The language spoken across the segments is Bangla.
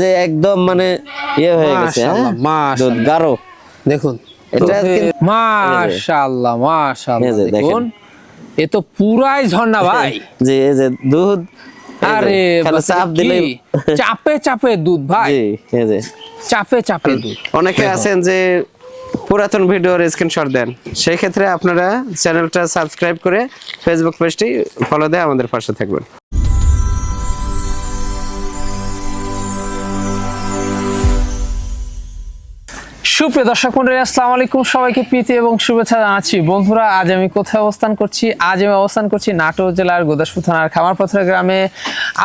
যে একদম মানে ইয়ে হয়ে গেছে হ্যাঁ। দুধ গাঢ়। দেখুন। এটা মাশাআল্লাহ মাশাআল্লাহ। দেখুন। এ তো পুরাই ঝর্ণা ভাই। যে এই যে দুধ আরে চাপ দিলে চাপে চাপে দুধ ভাই। এই যে। চাপে চাপে দুধ। অনেকে আছেন যে পুরাতন ভিডিওর স্ক্রিনশট দেন। সেই ক্ষেত্রে আপনারা চ্যানেলটা সাবস্ক্রাইব করে ফেসবুক পেজটি ফলো দিয়ে আমাদের পাশে থাকবেন। সুপ্রিয় দর্শক মন্ডলী আসসালামু আলাইকুম সবাইকে প্রীতি এবং শুভেচ্ছা জানাচ্ছি। বন্ধুরা আজ আমি কোথায় অবস্থান করছি? আজ আমি অবস্থান করছি নাটোর জেলার গোদাসপুর থানার খামারপথর গ্রামে।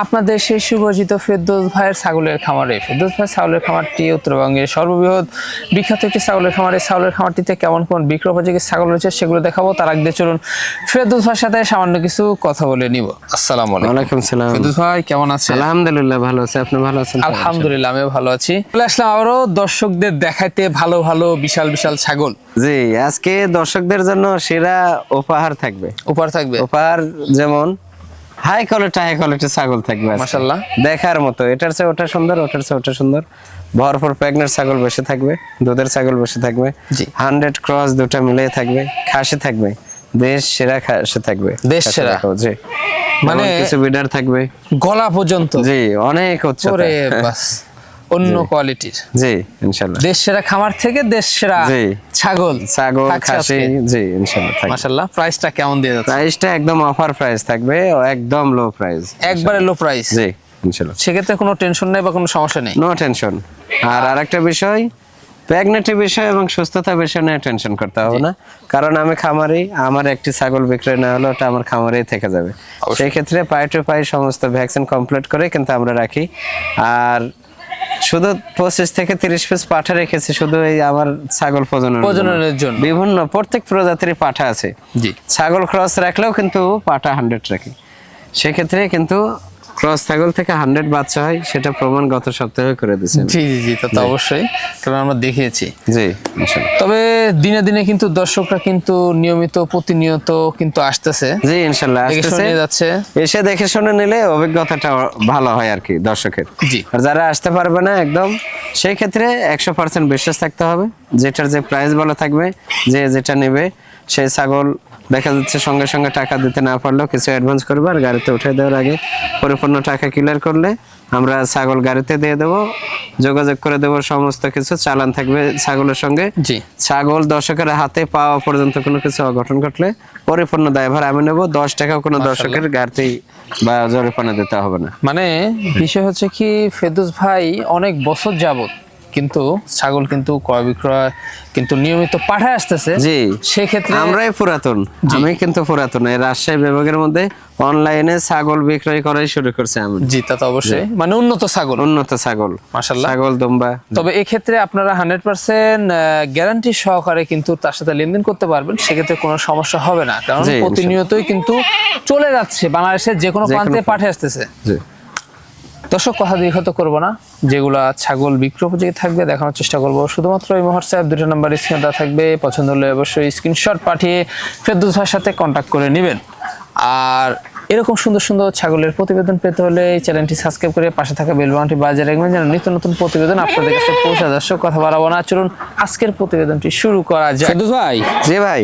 আপনাদের সেই সুপরিচিত ফেরদৌস ভাইয়ের ছাগলের খামারে। ফেরদৌস ভাইয়ের ছাগলের খামারটি উত্তরবঙ্গের সর্ববৃহৎ বিখ্যাত একটি ছাগলের খামার। এই ছাগলের খামারটিতে কেমন কোন বিক্রয় উপযোগী ছাগল রয়েছে সেগুলো দেখাবো। তার আগে চলুন ফেরদৌস ভাইয়ের সাথে সামান্য কিছু কথা বলে নিব। আসসালামু আলাইকুম। সালাম। ফেরদৌস ভাই কেমন আছেন? আলহামদুলিল্লাহ ভালো আছে। আপনি ভালো আছেন? আলহামদুলিল্লাহ আমিও ভালো আছি। চলে আসলাম আবারও দর্শকদের দেখাইতে ভালো ভালো বিশাল বিশাল ছাগল। জি আজকে দর্শকদের জন্য সেরা উপহার থাকবে। উপহার থাকবে? উপহার যেমন হাই কোয়ালিটি হাই কোয়ালিটি ছাগল থাকবে মাশাআল্লাহ। দেখার মতো এটার চেয়ে ওটা সুন্দর ওটার চেয়ে ওটা সুন্দর। ভরপুর প্রেগনেন্ট ছাগল বসে থাকবে দুধের ছাগল বসে থাকবে। জি। হান্ড্রেড ক্রস দুটা মিলিয়ে থাকবে খাসি থাকবে দেশ সেরা খাসি থাকবে। দেশ সেরা। জি। মানে- মানে কিছু বিডার থাকবে। গলা পর্যন্ত। জি অনেক উচ্চতা। ওরে বাস। অন্য কোয়ালিটির। জি ইনশাল্লাহ। দেশ সেরা খামার থেকে দেশ সেরা জি। ছাগল ছাগল খাসি জি ইনশাল্লাহ থাকবে। মাশাআল্লাহ প্রাইসটা কেমন দিয়ে যাচ্ছে? প্রাইসটা একদম অফার প্রাইস থাকবে ও একদম লো প্রাইস একবারে লো প্রাইস জি ইনশাল্লাহ। সেক্ষেত্রে কোনো টেনশন নেই বা কোনো সমস্যা নেই? নো টেনশন আর আরেকটা বিষয় প্রেগনেন্টের বিষয় এবং সুস্থতা বিষয় নিয়ে টেনশন করতে হবে না। কারণ আমি খামারি আমার একটি ছাগল বিক্রয় না হলে ওটা আমার খামারেই থেকে যাবে। সেই ক্ষেত্রে পাই টু পাই সমস্ত ভ্যাকসিন কমপ্লিট করে কিন্তু আমরা রাখি। আর শুধু পঁচিশ থেকে তিরিশ পিস পাঠা রেখেছি শুধু এই আমার ছাগল প্রজনন প্রজননের জন্য। বিভিন্ন প্রত্যেক প্রজাতির পাঠা আছে। ছাগল ক্রস রাখলেও কিন্তু পাঠা হান্ড্রেড রাখে। সেক্ষেত্রে কিন্তু ক্রস ছাগল থেকে হান্ড্রেড বাচ্চা হয় সেটা প্রমাণ গত সপ্তাহে করে দিয়েছে জি জি জি তা তো অবশ্যই। কারণ আমরা দেখিয়েছি। জি তবে দিনে দিনে কিন্তু দর্শকরা কিন্তু নিয়মিত প্রতিনিয়ত কিন্তু আসতেছে। জি ইনশাল্লাহ আসতেছে। যাচ্ছে। এসে দেখে শুনে নিলে অভিজ্ঞতাটা ভালো হয় আর কি দর্শকের। জি। আর যারা আসতে পারবে না একদম সেই ক্ষেত্রে একশো পার্সেন্ট বিশ্বাস থাকতে হবে। যেটার যে প্রাইস বলা থাকবে যে যেটা নেবে সেই ছাগল দেখা যাচ্ছে সঙ্গে সঙ্গে টাকা দিতে না পারলেও কিছু অ্যাডভান্স করবে আর গাড়িতে উঠে দেওয়ার আগে পরিপূর্ণ টাকা ক্লিয়ার করলে আমরা ছাগল গাড়িতে দিয়ে দেবো যোগাযোগ করে দেবো সমস্ত কিছু চালান থাকবে ছাগলের সঙ্গে। জি। ছাগল দর্শকের হাতে পাওয়া পর্যন্ত কোনো কিছু অঘটন ঘটলে পরিপূর্ণ দায়ভার আমি নেব দশ টাকাও কোনো দর্শকের গাড়িতেই বা জরিপানা দিতে হবে না। মানে বিষয় হচ্ছে কি ফেদুস ভাই অনেক বছর যাবত কিন্তু ছাগল কিন্তু ক্রয় বিক্রয় কিন্তু নিয়মিত পাঠায় আসতেছে। জি। সেক্ষেত্রে আমরাই পুরাতন। আমি কিন্তু পুরাতন। এই রাজশাহী বিভাগের মধ্যে অনলাইনে ছাগল বিক্রয় করাই শুরু করছে আমি। জি তা তো অবশ্যই। মানে উন্নত ছাগল। উন্নত ছাগল। মাশাল্লাহ ছাগল দুম্বা। তবে এক্ষেত্রে আপনারা হান্ড্রেড পার্সেন্ট গ্যারান্টি সহকারে কিন্তু তার সাথে লেনদেন করতে পারবেন। সেক্ষেত্রে কোনো সমস্যা হবে না। কারণ প্রতিনিয়তই কিন্তু চলে যাচ্ছে। বাংলাদেশের যে কোনো প্রান্তে প্রান্তে। পাঠিয়ে আসতেছে। জি। দর্শক কথা দীর্ঘত করব না। যেগুলা ছাগল বিক্রয় উপযোগী থাকবে দেখানোর চেষ্টা করব। শুধুমাত্র এই হোয়াটসঅ্যাপ দুটো নাম্বার স্ক্রিনে দেওয়া থাকবে। পছন্দ হলে অবশ্যই স্ক্রিনশট পাঠিয়ে ফেরদৌস ভাইয়ের সাথে কন্ট্যাক্ট করে নেবেন। আর এরকম সুন্দর সুন্দর ছাগলের প্রতিবেদন পেতে হলে এই চ্যানেলটি সাবস্ক্রাইব করে পাশে থাকা বেল বাটনটি বাজিয়ে রাখবেন যেন নিত্য নতুন প্রতিবেদন আপনাদের কাছে পৌঁছা দর্শক কথা বাড়াবো না। চলুন আজকের প্রতিবেদনটি শুরু করা যায় ফেরদৌস ভাই। জি ভাই।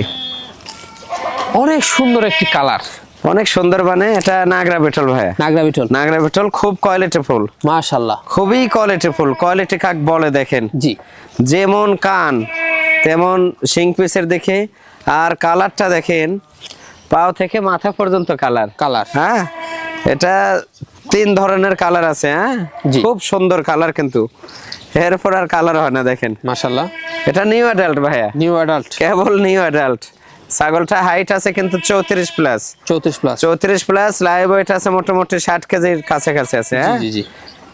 অনেক সুন্দর একটি কালার অনেক সুন্দর মানে এটা নাগরা বেটল ভাইয়া নাগরা বিটল। নাগরা বেটল খুব কোয়ালিটি ফুল। মাশাল্লাহ খুবই কোয়ালিটি ফুল। কোয়ালিটি কাক বলে দেখেন? জি। যেমন কান তেমন সিং পিসের দেখে আর কালারটা দেখেন পাও থেকে মাথা পর্যন্ত কালার। কালার। হ্যাঁ? এটা তিন ধরনের কালার আছে হ্যাঁ? জি। খুব সুন্দর কালার কিন্তু। এরপর আর কালার হয় না দেখেন। মাশাল্লাহ এটা নিউ অ্যাডাল্ট ভাইয়া। নিউ অ্যাডাল্ট কেবল নিউ অ্যাডাল্ট ছাগলটা হাইট আছে কিন্তু চৌত্রিশ প্লাস চৌত্রিশ প্লাস চৌত্রিশ প্লাস লাইভ ওয়েট আছে মোটামুটি ষাট কেজির কাছাকাছি আছে হ্যাঁ? জি জি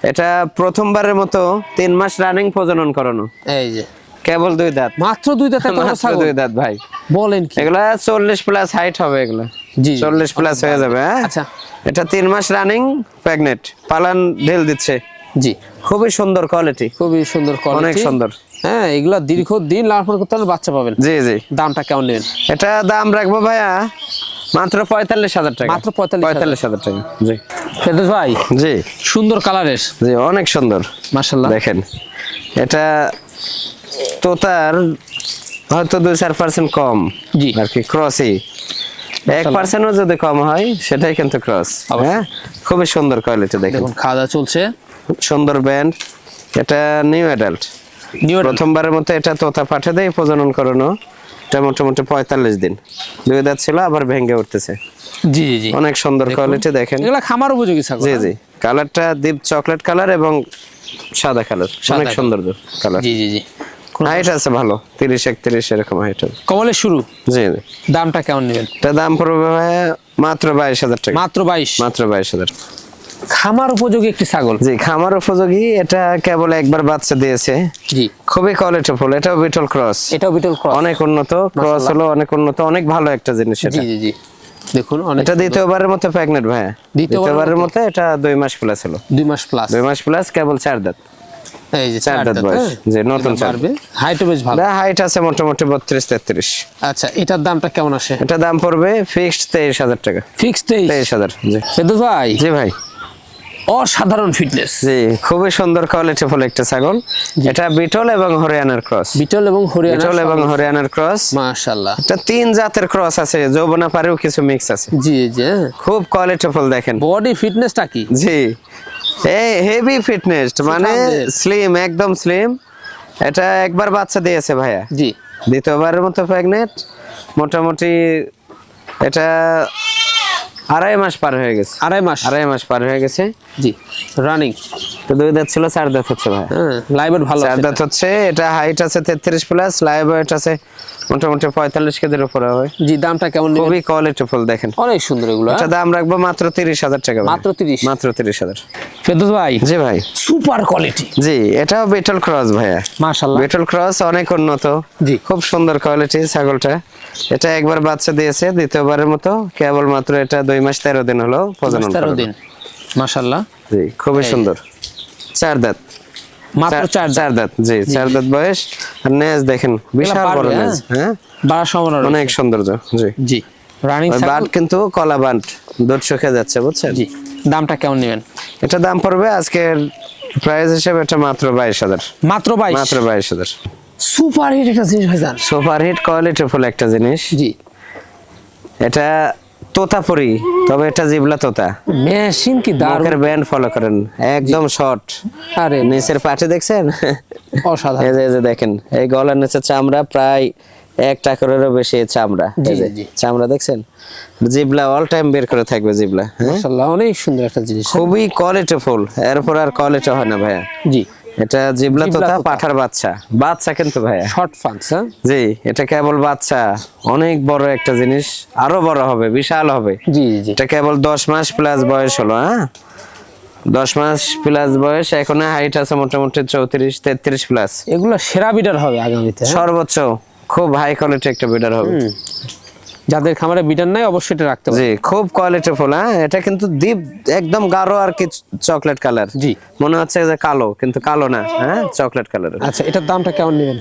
এটা প্রথমবারের মতো তিন মাস রানিং প্রজনন করানো। এই যে। কেবল দুই দাঁত। মাত্র দুই কোনো মাত্র দুই দাঁত ভাই। বলেন কি? এগুলা চল্লিশ প্লাস হাইট হবে এগুলা। জি চল্লিশ প্লাস হয়ে যাবে হ্যাঁ? আচ্ছা। এটা তিন মাস রানিং প্রেগনেন্ট পালান ঢেল দিচ্ছে। জি। খুবই সুন্দর কোয়ালিটি খুবই সুন্দর কোয়ালিটি অনেক সুন্দর। হ্যাঁ এগুলা দীর্ঘ দিন লালন করতে হলে বাচ্চা পাবেন। জি জি। দামটা কেমন নেবেন? এটা দাম রাখব ভাইয়া মাত্র পঁয়তাল্লিশ হাজার টাকা। মাত্র 45,000 পঁয়তাল্লিশ হাজার টাকা জি। ফেরদৌস ভাই জি। সুন্দর কালারের। জি অনেক সুন্দর। মাশাল্লাহ দেখেন এটা তোতার হয়তো দুই চার পার্সেন্ট কম জি। আর কি ক্রসই এক পার্সেন্টও যদি কম হয় সেটাই কিন্তু ক্রস হ্যাঁ? খুবই সুন্দর কোয়ালিটি দেখেন। খাওয়া দাওয়া চলছে। সুন্দর ব্যান্ড এটা নিউ অ্যাডাল্ট প্রথমবারের মতো এটা তোতা পাঠে দেয় প্রজনন করানো। এটা মোটামুটি পঁয়তাল্লিশ দিন। দুই দাঁত ছিল আবার ভেঙে উঠতেছে। জি জি জি। অনেক সুন্দর কোয়ালিটি দেখেন। এগুলা খামার উপযোগী ছাগল জি হ্যাঁ? জি। কালারটা ডিপ চকলেট কালার এবং সাদা কালার অনেক সুন্দর কালার জি জি জি। হাইট আছে ভালো তিরিশ একত্রিশ এরকম হাইট হবে কমলের শুরু? জি জি। দামটা কেমন নেবেন? এটা দাম পড়বে মাত্র বাইশ হাজার টাকা। মাত্র বাইশ? মাত্র বাইশ হাজার খামার উপযোগী একটি ছাগল? জি খামার উপযোগী এটা কেবল একবার বাচ্চা দিয়েছে। জি। খুবই কোয়ালিটি ফুল এটাও বিটল ক্রস এটাও বিটল ক্রস অনেক উন্নত ক্রস হলো অনেক উন্নত অনেক ভালো একটা জিনিস এটা। জি জি জি। দেখুন অনেক এটা দ্বিতীয়বারের মতো প্রেগনেন্ট ভাইয়া। দ্বিতীয়বারের মতো। এটা দুই মাস প্লাস হলো। দুই মাস প্লাস দুই মাস প্লাস কেবল চার দাঁত। এই যে চার দাঁত বয়স। হ্যাঁ? যে নতুন পারবে হাইটও বেশ ভালো। হাইট আছে মোটামুটি বত্রিশ তেত্রিশ। আচ্ছা এটার দামটা কেমন আসে? এটা দাম পড়বে ফিক্সড তেইশ হাজার টাকা। ফিক্স তেইশ? তেইশ হাজার জি। ফেরদৌস ভাই। জি ভাই। অসাধারণ ফিটনেস জি খুবই সুন্দর কোয়ালিটি ফুল একটা ছাগল। এটা বিটল এবং হরিয়ানার ক্রস বিটল এবং হরিয়ানা বিটল এবং হরিয়ানার ক্রস মাশাআল্লাহ। এটা তিন জাতের ক্রস আছে যৌবনা পারেও কিছু মিক্স আছে। জি জি হ্যাঁ। খুব কোয়ালিটি ফুল দেখেন। বডি ফিটনেসটা কি? জি। এই হেভি ফিটনেস মানে স্লিম একদম স্লিম এটা একবার বাচ্চা দিয়েছে ভাইয়া। জি। দ্বিতীয়বারের মতো প্রেগনেন্ট মোটামুটি এটা আড়াই মাস পার হয়ে গেছে। আড়াই মাস? আড়াই মাস পার হয়ে গেছে। জি। রানিং তো দুই দাঁত ছিল চার দাঁত হচ্ছে ভাই। হ্যাঁ লাইভের ভালো চার দাঁত হচ্ছে এটা হাইট আছে তেত্রিশ প্লাস লাইভ ওয়েট আছে মোটামুটি পঁয়তাল্লিশ কেজির উপরে হবে। জি দামটা কেমন নেবেন খুবই কোয়ালিটি ফুল দেখেন। অনেক সুন্দর এগুলো এটা দাম রাখব মাত্র তিরিশ হাজার টাকা মাত্র 30? মাত্র তিরিশ হাজার। ফেরদৌস ভাই জি ভাই। সুপার কোয়ালিটি জি এটাও বিটল ক্রস ভাইয়া। মাশাআল্লাহ। বিটল ক্রস অনেক উন্নত। জি। খুব সুন্দর কোয়ালিটি ছাগলটা। এটা একবার বাচ্চা দিয়েছে দ্বিতীয়বারের মতো। কেবল মাত্র এটা দুই মাস তেরো দিন হলো প্রজনন তেরো দিন। মাশাআল্লাহ জি খুবই সুন্দর। চার দাঁত। মাত্র চার চার দাঁত। জি চার দাঁত বয়স। আর নেজ দেখেন বিশাল বড় হ্যাঁ? নেজ হ্যাঁ? সম্ভাবনা অনেক সৌন্দর্য জি। জি। রানিং বাট কিন্তু কলা বান্ট দুধ শুকে যাচ্ছে বুঝছেন? জি। দামটা কেমন নেবেন? এটা দাম পড়বে আজকের প্রাইস হিসেবে এটা মাত্র বাইশ হাজার। মাত্র বাইশ? মাত্র বাইশ হাজার। সুপার হিট একটা জিনিস সুপার হিট কোয়ালিটি ফুল একটা জিনিস। জি। এটা তোতাপুরি তবে এটা জিবলা তোতা। মেশিন কি দারুণ। ব্যান্ড ফলো করেন একদম শর্ট আরে নিচের পাটে দেখছেন? অসাধারণ। এই যে এই যে দেখেন এই গলার নিচে চামড়া প্রায় এক টাকারেরও বেশি চামড়া। জি, এই জি। চামড়া দেখছেন? জিবলা অল টাইম বের করে থাকবে জিবলা হ্যাঁ? মাশাআল্লাহ অনেক সুন্দর একটা জিনিস। খুবই কোয়ালিটি ফুল এরপর আর কোয়ালিটি হয় না ভাইয়া। জি। এটা জিবলা তোতা। পাঠার বাচ্চা। বাচ্চা কিন্তু ভাইয়া। শর্ট ফান্স হ্যাঁ? জি এটা কেবল বাচ্চা। অনেক বড় একটা জিনিস। আরও বড় হবে বিশাল হবে। জি জি। এটা কেবল দশ মাস প্লাস বয়স হলো হ্যাঁ? দশ মাস প্লাস বয়স এখন হাইট আছে মোটামুটি চৌত্রিশ তেত্রিশ প্লাস। এগুলো সেরা বিডার হবে আগামীতে হ্যাঁ? সর্বোচ্চ খুব হাই কোয়ালিটি একটা বিডার হবে। যাদের খামারে বিটার নাই অবশ্যই এটা রাখতে হবে জি খুব কোয়ালিটি ফুল হ্যাঁ? এটা কিন্তু ডিপ একদম গাঢ় আর কি চকলেট কালার জি। মনে হচ্ছে যে কালো কিন্তু কালো না হ্যাঁ? চকলেট কালার আচ্ছা এটার দামটা কেমন নেবেন?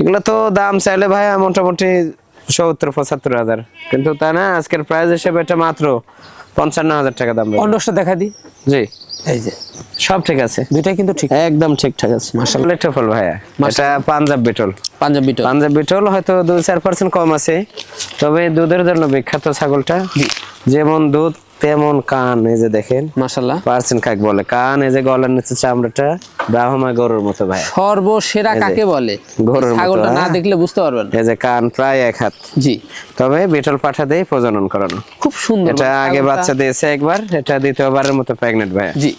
এগুলো তো দাম চাইলে ভাই মোটামুটি সত্তর পঁচাত্তর হাজার। কিন্তু তা না আজকের প্রাইস হিসেবে এটা মাত্র পঞ্চান্ন হাজার টাকা দাম। অন্যটা দেখা দিই। জি। এই যে। সব ঠিক আছে। দুইটাই কিন্তু ঠিক। একদম ঠিকঠাক আছে। মাসাল্লাহ ফল ভাইয়া এটা পাঞ্জাব বিটল। পাঞ্জাব বিটল। পাঞ্জাব বিটল হয়তো দুই চার পার্সেন্ট কম আছে তবে দুধের জন্য বিখ্যাত ছাগলটা যেমন দুধ তেমন কান এই যে দেখেন। মাশাআল্লাহ। পার্সেন্ট কাক বলে? কান এই যে গলার নিচে চামড়াটা ব্রাহ্মা গরুর মতো ভাই। সর্বসেরা কাকে বলে? গরুর ছাগলটা না হ্যাঁ। দেখলে বুঝতে পারবেন। এই যে কান প্রায় এক হাত। জি। তবে বিটল পাঠা দিয়ে প্রজনন করানো। খুব সুন্দর এটা আগে বাচ্চা দিয়েছে একবার এটা দ্বিতীয়বারের মতো প্রেগনেন্ট ভাই। জি।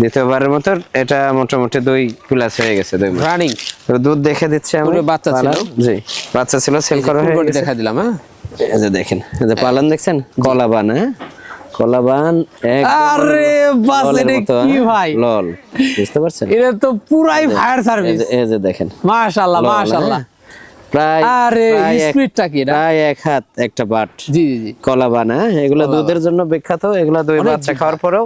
দ্বিতীয়বারের মতো এটা মোটামুটি দুই প্লাস হয়ে গেছে দুই রানিং তো দুধ দেখে দিচ্ছে আমি। বাচ্চা ছিল? জি বাচ্চা ছিল সেল করা হয়ে দেখা দিলাম হ্যাঁ? এই যে দেখেন এই যে পালন দেখছেন? কলাবান হ্যাঁ? কলাবান আরে বাস এটা কি হ্যাঁ? ভাই? লল বুঝতে পারছেন? এটা তো পুরাই ফায়ার সার্ভিস এই যে দেখেন। মাশাআল্লাহ লল, মাশাআল্লাহ। হ্যাঁ? প্রায় আরে স্পিডটা কি প্রায় এক হাত একটা বাট। জি জি জি। কলাবান হ্যাঁ? এগুলা দুধের জন্য বিখ্যাত এগুলা দুই বাচ্চা খাওয়ার পরেও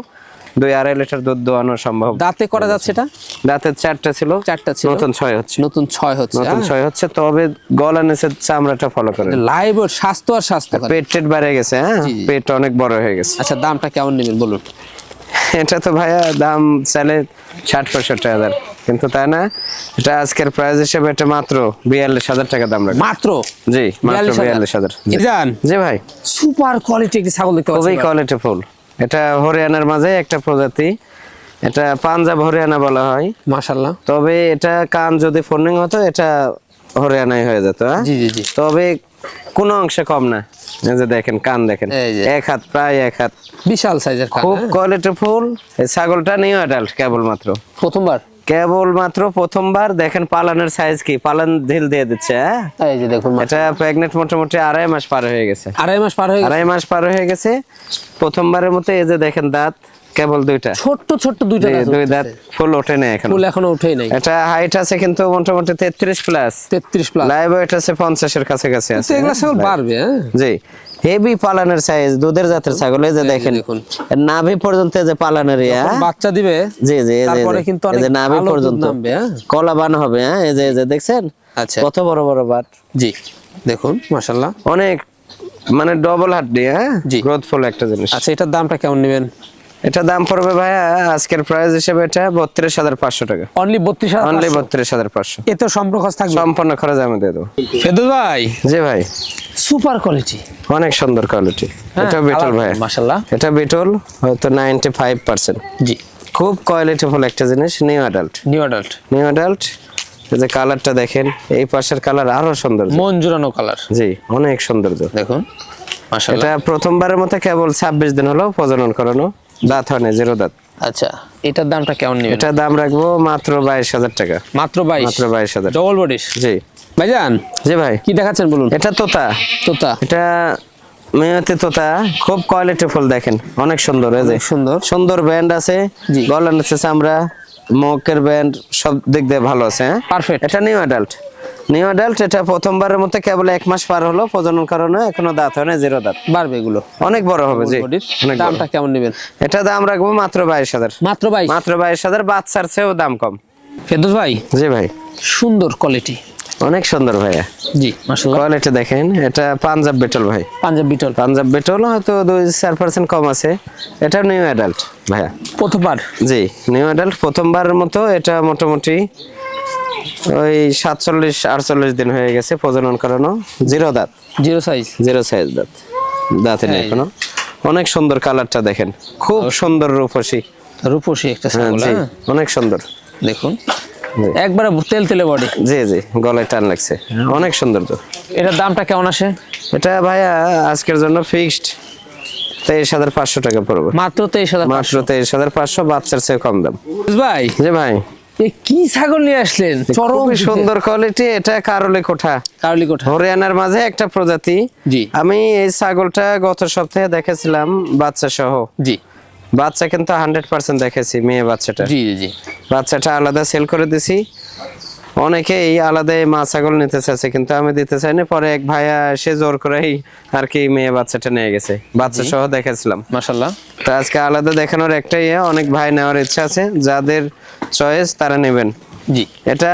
দুই আড়াই লিটার দুধ দোয়ানো সম্ভব। দাঁতে করা যাচ্ছে এটা দাঁতের চারটা ছিল। চারটা ছিল। নতুন ছয় হচ্ছে। নতুন ছয় হচ্ছে নতুন ছয় হচ্ছে তবে গলা চামড়াটা ফলো করে লাইভ স্বাস্থ্য আর স্বাস্থ্য পেট টেট বেড়ে গেছে হ্যাঁ। পেট অনেক বড় হয়ে গেছে। আচ্ছা দামটা কেমন নেবেন বলুন? এটা তো ভাইয়া দাম চাইলে ষাট পঁয়ষট্টি হাজার। কিন্তু তাই না? এটা আজকের প্রাইস হিসেবে এটা মাত্র বিয়াল্লিশ হাজার টাকা দাম রাখবে মাত্র? জি মাত্র বিয়াল্লিশ হাজার? জি। ভাই। সুপার কোয়ালিটি একটি ছাগল দেখতে খুবই পাচ্ছি। Quality full. এটা হরিয়ানার মাঝে একটা প্রজাতি। এটা পাঞ্জাব হরিয়ানা বলা হয়। মাশাল্লাহ তবে এটা কান যদি ফোর্নিং হতো এটা হরিয়ানায় হয়ে যেত হ্যাঁ? জি জি জি। তবে কোনো অংশে কম না। এই যে দেখেন কান দেখেন। এক হাত প্রায় এক হাত। বিশাল সাইজের খুব হ্যাঁ? Quality full. এই ছাগলটা নিউ অ্যাডাল্ট কেবলমাত্র। প্রথমবার? কেবল মাত্র প্রথমবার দেখেন পালানের সাইজ কি? পালান ঢিল দিয়ে দিচ্ছে হ্যাঁ? এই যে দেখুন এটা প্রেগনেন্ট মোটামুটি আড়াই মাস পার হয়ে গেছে। আড়াই মাস পার হয়ে গেছে? আড়াই মাস পার হয়ে গেছে। প্রথমবারের মতো এই যে দেখেন দাঁত কেবল দুইটা। ছোট্ট ছোট্ট দুইটা দাঁত দুই দাঁত ফুল ওঠে না এখন। ফুল এখনও উঠেই নাই। এটা হাইট আছে কিন্তু মোটামুটি তেত্রিশ প্লাস তেত্রিশ প্লাস লাইভ ওয়েট আছে পঞ্চাশের কাছাকাছি আছে। এগুলা ছাগল বাড়বে হ্যাঁ? জি। হেভি পালানের সাইজ দুধের জাতের ছাগল এই যে দেখেন। নাভি পর্যন্ত যে পালানের ইয়া বাচ্চা দিবে জি জি এই যে- এই তারপরে কিন্তু অনেক নাভি পর্যন্ত। নামবে, হ্যাঁ? কলা বান হবে হ্যাঁ? এই যে এই যে দেখছেন? আচ্ছা। কত বড় বড় বাট জি দেখুন মাশাআল্লাহ। অনেক মানে ডবল হাড্ডি হ্যাঁ? জি। গ্রোথফুল একটা জিনিস। আচ্ছা এটার দামটা কেমন নেবেন? এটা দাম পড়বে ভাইয়া আজকের প্রাইস হিসেবে এটা বত্রিশ হাজার পাঁচশো টাকা। অনলি বত্রিশ অনলি। বত্রিশ হাজার পাঁচশো। এতে সম্পর্ক থাকবে। সম্পূর্ণ খরচ আমি দিয়ে দেবো। ফেদুল ভাই। জি ভাই। সুপার কোয়ালিটি অনেক সুন্দর কোয়ালিটি হ্যাঁ, এটা বিটল ভাই মাশাআল্লাহ। এটা বিটল হয়তো নাইনটি ফাইভ পার্সেন্ট জি। খুব কোয়ালিটিফুল একটা জিনিস new adult new adult new adult এই যে কালারটা দেখেন এই পাশের কালার আরও সুন্দর মন জুড়ানো কালার জি অনেক সৌন্দর্য। দেখুন মাশাআল্লাহ। এটা প্রথমবারের মতো কেবল ছাব্বিশ দিন হলো প্রজনন করানো। দাঁত হয় না জিরো দাঁত। আচ্ছা এটার দামটা কেমন নেবেন? এটা দাম রাখব মাত্র বাইশ হাজার টাকা। মাত্র বাইশ? মাত্র বাইশ হাজার। ডবল বডির জি। ভাইজান? জি ভাই। কি দেখাচ্ছেন বলুন? এটা তোতা। তোতা। এটা মেয়েতে তোতা। খুব কোয়ালিটিফুল দেখেন। অনেক সুন্দর এই সুন্দর। সুন্দর ব্যান্ড আছে। জি। গলার নিচে চামড়া মকের ব্যান্ড সব দিক দিয়ে ভালো আছে হ্যাঁ? পারফেক্ট এটা নিউ অ্যাডাল্ট নিউ অ্যাডাল্ট এটা প্রথমবারের মতো কেবল এক মাস পার হলো প্রজনন কারণে এখনও দাঁত হয় না জিরো দাঁত। বাড়বে এগুলো। অনেক বড় হবে জি। দামটা কেমন নেবেন? এটা দাম রাখব মাত্র বাইশ হাজার। মাত্র বাইশ? মাত্র বাইশ হাজার বাচ্চার চেয়েও দাম কম। ফেদুল ভাই? জি ভাই। সুন্দর কোয়ালিটি অনেক সুন্দর ভাইয়া। জি মাশাআল্লাহ। কোয়ালিটি দেখেন এটা পাঞ্জাব বেটল ভাই। পাঞ্জাব বিটল। পাঞ্জাব বেটল হয়তো দুই চার পার্সেন্ট কম আছে। এটা নিউ অ্যাডাল্ট ভাইয়া। প্রথমবার? জি নিউ অ্যাডাল্ট প্রথমবারের মতো এটা মোটামুটি ওই সাতচল্লিশ আটচল্লিশ দিন হয়ে গেছে প্রজনন করানো। জিরো দাঁত। জিরো সাইজ জিরো সাইজ দাঁত। দাঁতে নেই এখনও। অনেক সুন্দর কালারটা দেখেন। খুব সুন্দর রূপসী। রূপসী একটা হ্যাঁ, হ্যাঁ? অনেক সুন্দর। দেখুন। একবারে তেল তেলে বডি জি জি গলায় টান লাগছে। অনেক সৌন্দর্য। এটার দামটা কেমন আসে? এটা ভাইয়া আজকের জন্য ফিক্সড তেইশ হাজার পাঁচশো টাকা পড়বে। মাত্র তেইশ হাজার মাত্র তেইশ হাজার পাঁচশো বাচ্চার চেয়ে কম দাম। ভাই। জি ভাই। কি ছাগল নিয়ে আসলেন? চরম সুন্দর কোয়ালিটি এটা কারলে কোঠা। কারলি কোঠা। হরিয়ানার মাঝে একটা প্রজাতি। জি। আমি এই ছাগলটা গত সপ্তাহে দেখেছিলাম বাচ্চা সহ জি। বাচ্চা কিন্তু হান্ড্রেড পার্সেন্ট দেখেছি মেয়ে বাচ্চাটা। জি জি বাচ্চাটা আলাদা সেল করে দিছি। অনেকেই আলাদা এই মা ছাগল নিতে চাইছে কিন্তু আমি দিতে চাইনি। পরে এক ভাইয়া সে জোর করেই আর কি মেয়ে বাচ্চাটা নিয়ে গেছে। বাচ্চা সহ দেখেছিলাম। মাশাল্লাহ তো আজকে আলাদা দেখানোর একটাই অনেক ভাই নেওয়ার ইচ্ছা আছে। যাদের চয়েস তারা নেবেন। জি। এটা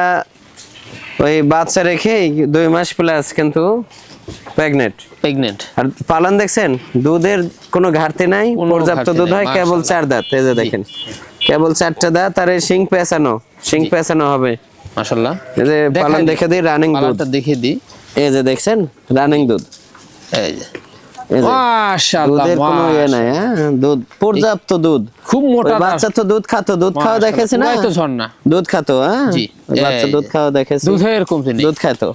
ওই বাচ্চা রেখে দুই মাস প্লাস কিন্তু প্রেগনেন্ট প্রেগনেন্ট আর পালন দেখছেন? দুধের কোনো ঘাটতি নাই পর্যাপ্ত দুধ হয় কেবল চার দাঁত এই যে দেখেন। কেবল চারটা দাঁত আর এই শিং পেঁচানো শিং পেঁচানো হবে। মাশাল্লাহ এই যে পালন দেখে দিই রানিং দুধ। দেখিয়ে দিই। এই যে দেখছেন? রানিং দুধ। এই যে। মাশাআল্লাহ দুধের কোনো ইয়ে নাই হ্যাঁ? দুধ পর্যাপ্ত দুধ। খুব মোটা বাচ্চা তো দুধ খাতো দুধ খাওয়া দেখেছি না? তো ঝর্ণা। দুধ খাতো হ্যাঁ? বাচ্চা দুধ খাওয়া দেখেছি। দুধ হয়ে এরকম দুধ খাতো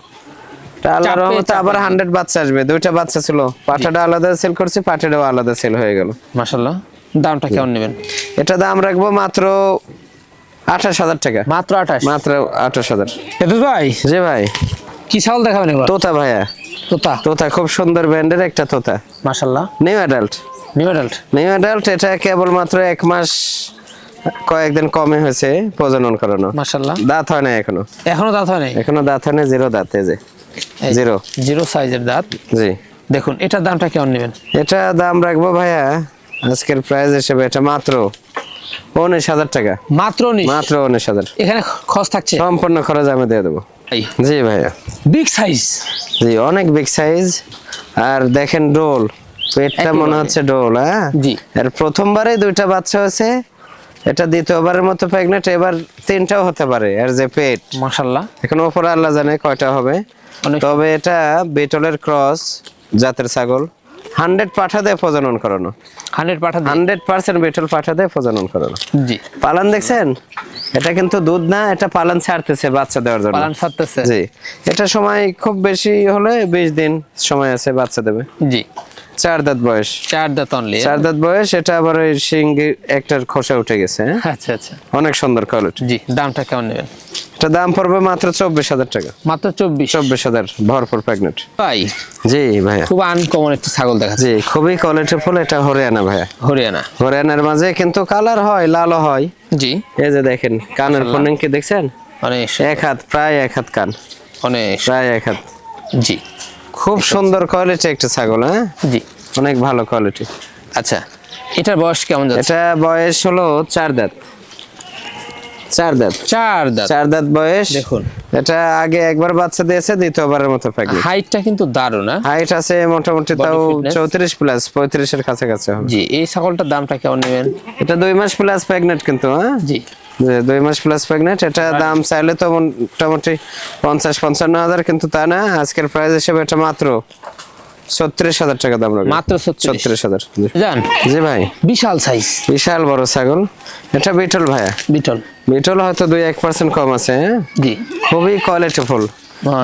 আল্লাহর রহমতে আবার চাপে। হান্ড্রেড বাচ্চা আসবে দুইটা বাচ্চা ছিল। পাঠাটা আলাদা সেল করছি পাঠাটাও আলাদা সেল হয়ে গেল। মাশাল্লাহ দামটা কেমন নেবেন? এটা দাম রাখব মাত্র আঠাশ হাজার টাকা। মাত্র আঠাশ? মাত্র আঠাশ হাজার। ভাই? জি ভাই। কি ছাগল দেখাবেন তোতা ভাইয়া। তোতা। তোতা খুব সুন্দর ব্র্যান্ডের একটা তোতা। মাশাল্লাহ new adult new adult new adult এটা কেবলমাত্র এক মাস কয়েকদিন কমে হয়েছে প্রজনন করানো। মাশাল্লাহ দাঁত হয় না এখনও। এখনও দাঁত হয় নাই? এখনও দাঁত হয় না জিরো দাঁত এই যে। জিরো জিরো সাইজের দাঁত। জি। দেখুন এটার দামটা কেমন নেবেন? এটা দাম রাখব ভাইয়া আজকের প্রাইস হিসেবে এটা মাত্র উনিশ হাজার টাকা। মাত্র মাত্র উনিশ হাজার। এখানে খরচ থাকছে? সম্পূর্ণ খরচ আমি দিয়ে দেবো। জি ভাইয়া। বিগ সাইজ জি অনেক বিগ সাইজ আর দেখেন রোল পেটটা মনে হচ্ছে ডোল হ্যাঁ? জি। এর প্রথমবারে দুইটা বাচ্চা হয়েছে এটা দ্বিতীয়বারের মতো প্রেগনেন্ট এবার তিনটাও হতে পারে এর যে পেট। মাশাল্লাহ এখন ওপরে আল্লাহ জানে কয়টা হবে। তবে এটা বেটলের ক্রস জাতের ছাগল। হান্ড্রেড পাঠা দিয়ে প্রজনন করানো। হান্ড্রেড পাঠা হান্ড্রেড পার্সেন্ট বেটল পাঠা দিয়ে প্রজনন করানো। জি। পালান দেখছেন? এটা কিন্তু দুধ না এটা পালান ছাড়তেছে বাচ্চা দেওয়ার জন্য। পালান ছাড়তেছে। জি এটা সময় খুব বেশি হলে বিশ দিন সময় আছে বাচ্চা দেবে। জি। চার দাঁত বয়স। চার দাঁত অনলি চার দাঁত বয়স এটা আবার ওই সিঙ্গি একটার খোসা উঠে গেছে হ্যাঁ? আচ্ছা আচ্ছা। অনেক সুন্দর কোয়ালিটি জি দামটা কেমন নেবেন? এটা দাম পড়বে মাত্র চব্বিশ হাজার টাকা। মাত্র চব্বিশ। চব্বিশ হাজার ভরপুর প্রেগনেন্ট ভাই জি ভাইয়া। খুব আনকমন একটা ছাগল দেখাচ্ছে। জি খুবই কোয়ালিটি ফুল এটা হরিয়ানা ভাইয়া। হরিয়ানা। হরিয়ানার মাঝে কিন্তু কালার হয় লালও হয়। জি। এই যে দেখেন কানের ফোনিং কি দেখছেন? অনেক এক হাত প্রায় এক হাত কান। অনেক প্রায় এক হাত। জি। খুব সুন্দর কোয়ালিটি একটা ছাগল হ্যাঁ? জি। অনেক ভালো কোয়ালিটি আচ্ছা এটার বয়স কেমন যাচ্ছে? এটা বয়স হলো চার দাঁত। চার দাঁত। চার দাঁত। চার দাঁত বয়স। দেখুন। এটা আগে একবার বাচ্চা দিয়েছে দ্বিতীয়বারের মতো প্রেগনেন্ট হাইটটা কিন্তু দারুণ হ্যাঁ? হাইট আছে মোটামুটি তাও fitness? চৌত্রিশ প্লাস পঁয়ত্রিশের কাছাকাছি হবে। জি এই ছাগলটার দামটা কেমন নেবেন? এটা দুই মাস প্লাস প্রেগনেন্ট কিন্তু হ্যাঁ? জি। দুই মাস প্লাস প্রেগনেন্ট এটা দাম চাইলে তো মোটামুটি পঞ্চাশ পঞ্চান্ন হাজার কিন্তু তা না আজকের প্রাইস হিসেবে এটা মাত্র ছত্রিশ হাজার টাকা দাম রাখবে। মাত্র ছত্রিশ। হাজার। জান জি ভাই। বিশাল সাইজ বিশাল বড় ছাগল। এটা বিটল ভাইয়া বিটল। বিটল হয়তো দুই এক পার্সেন্ট কম আছে হ্যাঁ? জি। খুবই কোয়ালিটি ফুল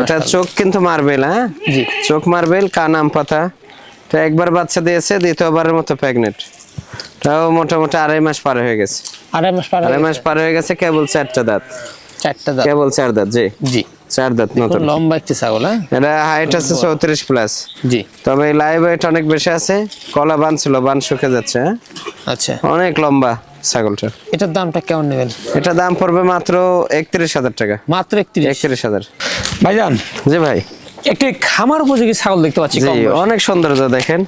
এটা চোখ কিন্তু মার্বেল হ্যাঁ? জি। চোখ মার্বেল কান আম পাতা। তো একবার বাচ্চা দিয়েছে দ্বিতীয়বারের মতো প্রেগনেন্ট তাও মোটামুটি আড়াই মাস পার হয়ে গেছে। আড়াই মাস পার আড়াই হয়ে মাস পার হয়ে গেছে কেবল চারটা দাঁত। চারটা দাঁত। কেবল চার দাঁত জি। জি। চার দাঁত নতুন লম্বা একটি ছাগল হ্যাঁ? এটা হাইট আছে চৌত্রিশ প্লাস জি। তবে লাইভ ওয়েট অনেক বেশি আছে। কলা বান ছিল বান শুকে যাচ্ছে হ্যাঁ? আচ্ছা। অনেক লম্বা ছাগলটা। এটার দামটা কেমন নেবেন? এটা দাম পড়বে মাত্র একত্রিশ হাজার টাকা। মাত্র একত্রিশ? একত্রিশ হাজার। ভাইজান? জি ভাই। একটি খামার উপযোগী ছাগল দেখতে পাচ্ছি অনেক সৌন্দর্য দেখেন।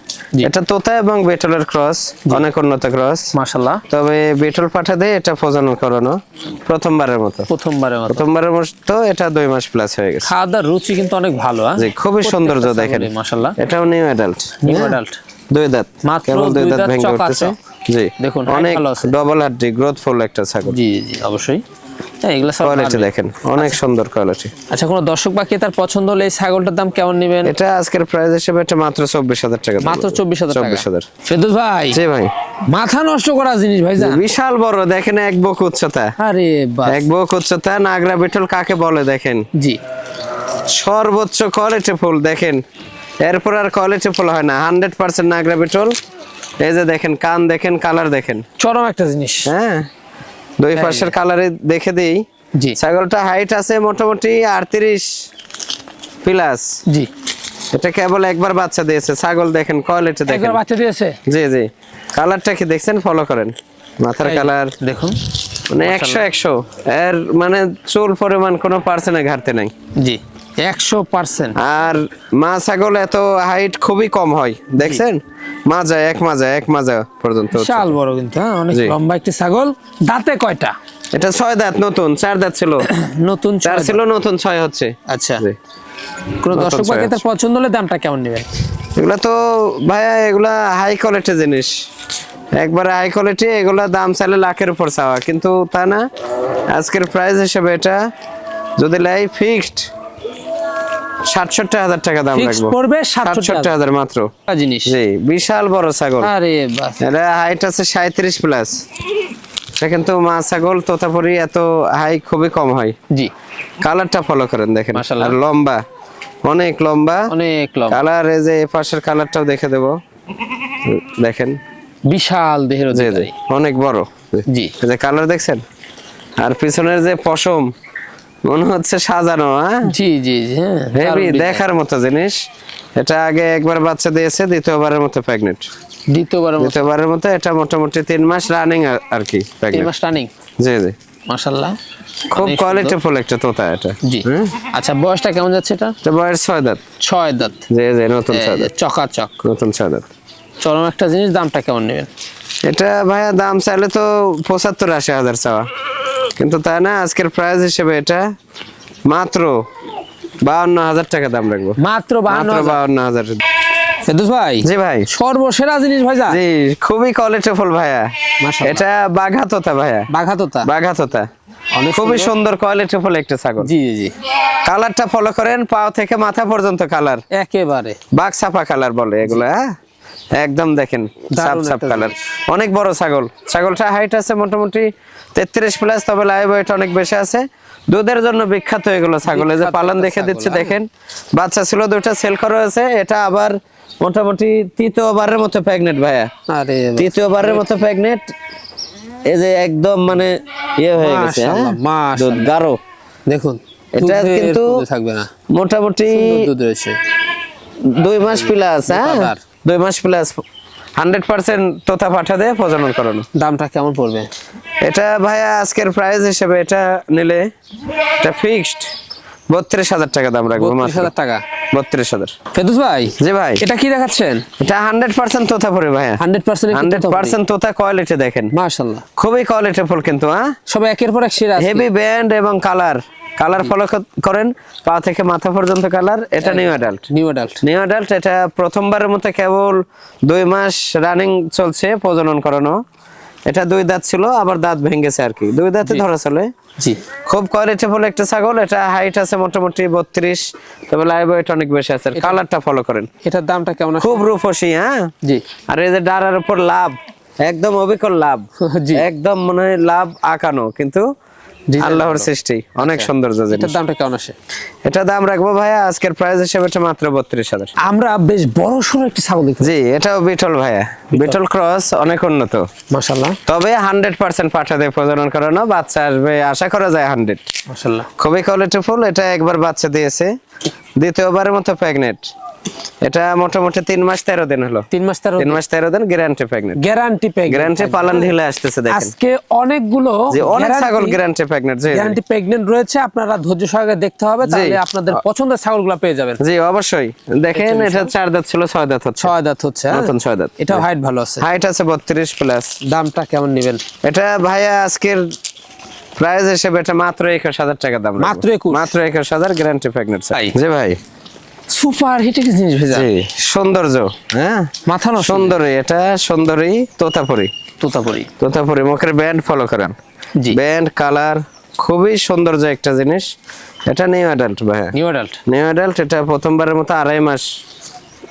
এটা তোতা এবং বেটলের ক্রস অনেক উন্নত ক্রস। মাশাল্লাহ তবে বেটল পাঠা দিয়ে এটা প্রজনন করানো প্রথমবারের মতো। প্রথমবারের মতো। প্রথমবারের মতো এটা দুই মাস প্লাস হয়ে গেছে। খাওয়া দাওয়ার রুচি কিন্তু অনেক ভালো হ্যাঁ? জি খুবই সৌন্দর্য দেখেন। মাশাল্লাহ এটাও নিউ অ্যাডাল্ট নিউ adult। দুই দাঁত। মাত্র দুই দাঁত ভেঙে। উঠতেছে। জি। দেখুন, অনেক ভালো আছে। ডবল হাড্ডি গ্রোথফুল একটা ছাগল। জি জি অবশ্যই। এগুলো কোয়ালিটি দেখেন অনেক সুন্দর কোয়ালিটি আচ্ছা কোনো দর্শক বা ক্রেতার পছন্দ হলে এই ছাগলটার দাম কেমন নেবেন? এটা আজকের প্রাইস হিসেবে এটা মাত্র চব্বিশ হাজার টাকা মাত্র চব্বিশ হাজার টাকা। চব্বিশ হাজার। ফেরদৌস ভাই জি ভাই। মাথা নষ্ট করা জিনিস ভাই বিশাল বড় দেখেন এক বুক উচ্চতা। আরে বাস। এক বুক উচ্চতা নাগরা বিটল কাকে বলে দেখেন? জি। সর্বোচ্চ কোয়ালিটি ফুল দেখেন। এরপর আর কোয়ালিটি ফুল হয় না হান্ড্রেড পার্সেন্ট নাগরা বিটল। এই যে দেখেন কান দেখেন কালার দেখেন। চরম একটা জিনিস। হ্যাঁ। দুই পাশের কালারে দেখে দেই। জি। ছাগলটা হাইট আছে মোটামুটি আটত্রিশ প্লাস জি। এটা কেবল একবার বাচ্চা দিয়েছে। ছাগল দেখেন কোয়ালিটি দেখেন। একবার বাচ্চা দিয়েছে? জি জি। কালারটা কি দেখছেন? ফলো করেন। মাথার কালার। দেখুন। মানে একশো একশো। এর মানে চুল পরিমাণ কোনো পার্সেন্টে ঘাটতি নাই। জি। একশো পার্সেন্ট আর মা ছাগল এত হাইট খুবই কম হয়। দেখছেন? মাজা এক মাজা এক মাজা পর্যন্ত। বিশাল বড় কিন্তু হ্যাঁ অনেক। লম্বা একটি ছাগল। দাঁতে কয়টা? এটা ছয় দাঁত নতুন চার দাঁত ছিল। নতুন চার ছিল নতুন ছয় হচ্ছে। আচ্ছা। কোনো দর্শক ছয় ক্রেতার পছন্দ হলে দামটা কেমন নেবেন? এগুলা তো ভাইয়া এগুলা হাই কোয়ালিটি জিনিস। একবারে হাই কোয়ালিটি এগুলা দাম চাইলে লাখের উপর চাওয়া। কিন্তু তা না আজকের প্রাইস হিসেবে এটা যদি লাই ফিক্সড সাতষট্টি হাজার টাকা দাম রাখব। হাজার। মাত্র। জিনিস। জি বিশাল বড় ছাগল। আরে বাস এটা হাইট আছে সাঁত্রিশ প্লাস এটা কিন্তু মা ছাগল তোতাপুরি এত হাই খুবই কম হয়। জি। কালারটা ফলো করেন দেখেন। আর লম্বা অনেক লম্বা। অনেক লম্বা। কালার এই যে পাশের কালারটাও দেখে দেবো। দেখেন। বিশাল দেহের অধিকারী। অনেক বড়। জি। যে কালার দেখছেন? আর পিছনের যে পশম মনে হচ্ছে সাজানো হ্যাঁ? জি জি জি হ্যাঁ হেভি দেখার মতো জিনিস। এটা আগে একবার বাচ্চা দিয়েছে দ্বিতীয়বারের মতো প্রেগনেন্ট দ্বিতীয়বারের মতো। দ্বিতীয়বারের মতো এটা মোটামুটি তিন মাস রানিং আর কি তিন মাস টার্নিং জি জি। মাশাল্লাহ খুব অনেক কোয়ালিটি সুন্দর। একটা তোতা এটা। জি? আচ্ছা বয়সটা কেমন যাচ্ছে এটা? এটা বয়স ছয় দাঁত। ছয় দাঁত। জি জি নতুন ছয় দাঁত। চকাচক। নতুন ছয় দাঁত। চরম একটা জিনিস দামটা কেমন নেবেন? এটা ভাইয়া দাম চাইলে তো পঁচাত্তর আশি হাজার চাওয়া। কিন্তু তাই না আজকের প্রাইস হিসেবে এটা মাত্র বাউন্ন হাজার টাকা দাম রাখব। মাত্র বাউন্ন হাজার। ভাই জি ভাই। সর্বসেরা জিনিস ভাইজা জি খুবই কোয়ালিটিফুল ভাইয়া। এটা বাঘাতোতা ভাইয়া। বাঘাতোতা। বাঘাতোতা। অনেক খুবই সুন্দর। কোয়ালিটিফুল একটা ছাগল। জি জি কালারটা ফলো করেন পাও থেকে মাথা পর্যন্ত কালার একেবারে। বাঘ সাপা কালার বলে এগুলো হ্যাঁ? একদম দেখেন সাপ সাপ কালার অনেক বড় ছাগল। ছাগলটা হাইট আছে মোটামুটি তেত্রিশ প্লাস তবে লাইভ ওয়েট অনেক বেশি আছে। দুধের জন্য বিখ্যাত এগুলো ছাগল। এই যে পালন দেখে দিচ্ছি হ্যাঁ। দেখেন। বাচ্চা ছিল দুটো সেল করা হয়েছে এটা আবার মোটামুটি তৃতীয়বারের মতো প্রেগনেন্ট ভাইয়া। আরে তৃতীয়বারের মতো প্রেগনেন্ট এই যে একদম মানে ইয়ে হয়ে গেছে হ্যাঁ। দুধ গাঢ়। দেখুন এটা কিন্তু থাকবে না। মোটামুটি দুধ রয়েছে। দুই মাস প্লাস হ্যাঁ? দাদার। দুই মাস প্লাস হান্ড্রেড পার্সেন্ট তোতা পাঠা দিয়ে প্রজনন করানো। দামটা কেমন পড়বে? এটা ভাইয়া আজকের প্রাইস হিসেবে এটা নিলে এটা ফিক্সড বত্রিশ হাজার টাকা দাম রাখব বত্রিশ হাজার টাকা? বত্রিশ হাজার। ফেদুস ভাই জি ভাই। এটা কি দেখাচ্ছেন? এটা হান্ড্রেড পার্সেন্ট তোতা পরে ভাইয়া। হান্ড্রেড পার্সেন্ট হান্ড্রেড পার্সেন্ট তোতা কোয়ালিটি দেখেন। মাশাল্লাহ খুবই কোয়ালিটি ফুল কিন্তু হ্যাঁ? সব একের পর এক সেরা হেভি ব্যান্ড এবং কালার কালার ফলো করেন পা থেকে মাথা পর্যন্ত কালার এটা new adult new adult new adult এটা প্রথমবারের মতো কেবল দুই মাস রানিং চলছে প্রজনন করানো। এটা দুই দাঁত ছিল আবার দাঁত ভেঙেছে আর কি। দুই দাঁতে ধরা চলে। জি। খুব কোয়ালিটিফুল একটা ছাগল এটা হাইট আছে মোটামুটি বত্রিশ তবে লাইভ ওয়েট অনেক বেশি আছে। কালারটা ফলো করেন। এটার দামটা কেমন খুব রূপসী হ্যাঁ? জি। আর এই যে ডারার উপর লাভ একদম অবিকল লাভ। জি। একদম মনে হয় লাভ আঁকানো কিন্তু আল্লাহর সৃষ্টি অনেক সৌন্দর্য এটার দামটা কেমন আসে? এটা দাম রাখব ভাইয়া আজকের প্রাইস হিসেবে এটা মাত্র বত্রিশ হাজার। আমরা বেশ বড় সড়ো একটি ছাগল দেখতে জি এটাও বিটল ভাইয়া। বিটল। ক্রস অনেক উন্নত। মাশাল্লাহ তবে হান্ড্রেড পার্সেন্ট পাঠা দিয়ে প্রজনন করানো বাচ্চা আসবে আশা করা যায় হান্ড্রেড মাশাল্লাহ খুবই কোয়ালিটিফুল এটা একবার বাচ্চা দিয়েছে দ্বিতীয়বারের মতো প্রেগনেন্ট এটা মোটামুটি তিন মাস তেরো দিন হলো। তিন মাস তেরো তিন মাস তেরো দিন গ্যারান্টি প্রেগনেন্ট গ্যারান্টি পেয়ে গ্যারান্টি পালন ঢিলে আসতেছে দেখেন। আজকে অনেকগুলো যে অনেক ছাগল গ্যারান্টি প্রেগনেন্ট জি। গ্যারান্টি প্রেগনেন্ট রয়েছে। আপনারা ধৈর্য সহকারে দেখতে হবে তাহলে আপনাদের পছন্দের ছাগলগুলো পেয়ে যাবেন। জি অবশ্যই। দেখেন এটা চার দাঁত ছিল ছয় দাঁত হচ্ছে। ছয় দাঁত হচ্ছে হ্যাঁ? নতুন ছয় দাঁত। এটা হাইট ভালো আছে। হাইট আছে বত্রিশ প্লাস দামটা কেমন নেবেন? এটা ভাইয়া আজকের প্রাইস হিসেবে এটা মাত্র একুশ হাজার টাকা দাম মাত্র 21? মাত্র একুশ হাজার গ্যারান্টি প্রেগনেন্ট? জি ভাই। সুপার হিট একটা জিনিস ভেজা সৌন্দর্য হ্যাঁ? মাথা নষ্ট। সুন্দরী এটা সুন্দরী তোতাপুরি। তোতাপুরি। তোতাপুরি মুখের ব্যান্ড ফলো করেন। জি। ব্যান্ড কালার খুবই সৌন্দর্য একটা জিনিস। এটা নিউ অ্যাডাল্ট ভাইয়া। নিউ অ্যাডাল্ট নিউ অ্যাডাল্ট এটা প্রথমবারের মতো আড়াই মাস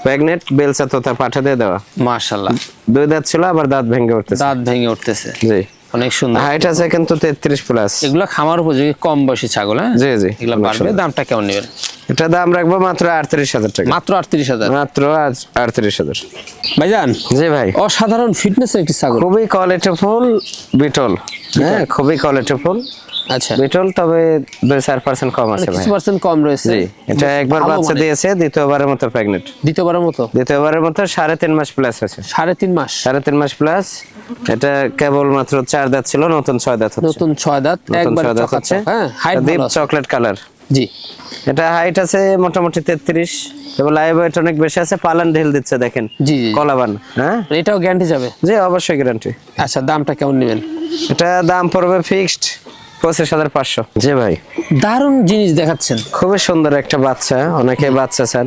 প্রেগনেন্ট বেলসা তোতা পাঠা দিয়ে দেওয়া। মাশাল্লাহ দুই দাঁত ছিল আবার দাঁত ভেঙে উঠতেছে। দাঁত ভেঙে উঠতেছে। জি। অনেক সুন্দর। হাইট আছে কিন্তু তেত্রিশ প্লাস এগুলো খামার উপযোগী কম বয়সী ছাগল হ্যাঁ? জি জি। এগুলো বাড়বে দামটা কেমন নেবেন? এটা দাম রাখব মাত্র আটত্রিশ হাজার টাকা। মাত্র আটত্রিশ হাজার। মাত্র আটত্রিশ হাজার। ভাইজান জি ভাই। অসাধারণ ফিটনেস একটি ছাগল। খুবই কোয়ালিটিফুল বিটল। হ্যাঁ? খুবই কোয়ালিটিফুল আচ্ছা। বিটল তবে দুই চার পার্সেন্ট কম আছে ভাই। পার্সেন্ট কম রয়েছে। জি এটা একবার বাচ্চা দিয়েছে দ্বিতীয়বারের মতো প্রেগনেন্ট দ্বিতীয়বারের মতো? দ্বিতীয়বারের মতো সাড়ে তিন মাস প্লাস আছে। সাড়ে তিন মাস? সাড়ে তিন মাস প্লাস এটা কেবল মাত্র চার দাঁত ছিল নতুন ছয় দাঁত নতুন ছয় দাঁত একবার ছয় দাঁত হচ্ছে। হ্যাঁ? হাইট চকলেট কালার জি। এটা হাইট আছে মোটামুটি তেত্রিশ এবং লাইভ ওয়েট অনেক বেশি আছে পালান ঢেল দিচ্ছে দেখেন। জি জি কলাবান হ্যাঁ? এটাও গ্যারান্টি যাবে? জি অবশ্যই গ্যারান্টি আচ্ছা দামটা কেমন নেবেন? এটা দাম পড়বে ফিক্সড পঁচিশ হাজার পাঁচশো। জি ভাই। দারুণ জিনিস দেখাচ্ছেন। খুবই সুন্দর একটা বাচ্চা অনেকে বাচ্চা চান।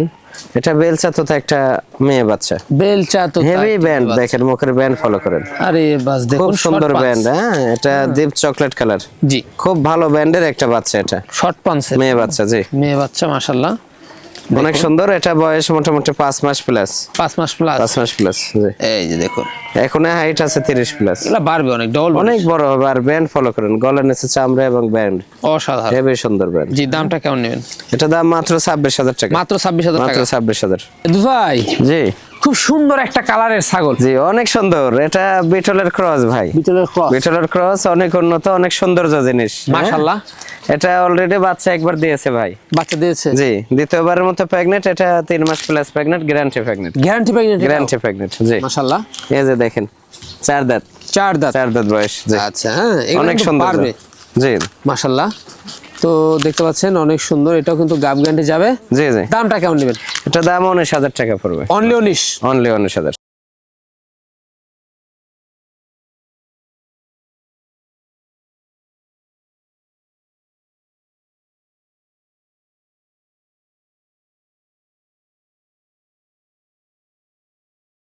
এটা বেলচা তো একটা মেয়ে বাচ্চা। বেলচা তো হেভি ব্যান্ড দেখেন মুখের ব্যান্ড ফলো করেন। আরে বাস দেখুন খুব সুন্দর ব্যান্ড হ্যাঁ এটা ডিপ চকলেট কালার জি। খুব ভালো ব্যান্ডের একটা বাচ্চা এটা। শর্ট পান্স মেয়ে বাচ্চা জি। মেয়ে বাচ্চা মাশাল্লাহ অনেক সুন্দর এটা বয়স মোটামুটি পাঁচ মাস প্লাস পাঁচ মাস প্লাস পাঁচ মাস প্লাস এই যে দেখুন। এখন হাইট আছে তিরিশ প্লাস এটা বাড়বে অনেক ডবল অনেক বড় হবে আর ব্যান্ড ফলো করেন। গলার নিচে চামড়া এবং ব্যান্ড অসাধারণ। হেভি সুন্দর ব্যান্ড জি দামটা কেমন নেবেন? এটা দাম মাত্র ছাব্বিশ হাজার টাকা। মাত্র ছাব্বিশ হাজার মাত্র টাকা। ছাব্বিশ হাজার। ভাই জি। খুব সুন্দর একটা কালারের ছাগল। জি অনেক সুন্দর। এটা বিটলের ক্রস ভাই। ভিতরের ক্রস। বিটলের ক্রস অনেক উন্নত অনেক সৌন্দর্য জিনিস। হ্যাঁ? মাশাল্লাহ এটা অলরেডি বাচ্চা একবার দিয়েছে ভাই। বাচ্চা দিয়েছে। জি দ্বিতীয়বারের মতো প্রেগনেন্ট এটা তিন মাস plus pregnant guarantee pregnant guarantee pregnant guarantee pregnant জি। মাশাল্লাহ এই যে দেখেন চার দাঁত। চার দাঁত। চার দাঁত বয়স জি। আচ্ছা হ্যাঁ অনেক সুন্দর পারবে জি। মাশাল্লাহ তো দেখতে পাচ্ছেন অনেক সুন্দর। এটাও কিন্তু গাব গ্যান্ডে যাবে। জি জি। দামটা কেমন নেবেন? এটা দাম উনিশ হাজার টাকা পড়বে। অনলি উনিশ? অনলি উনিশ হাজার।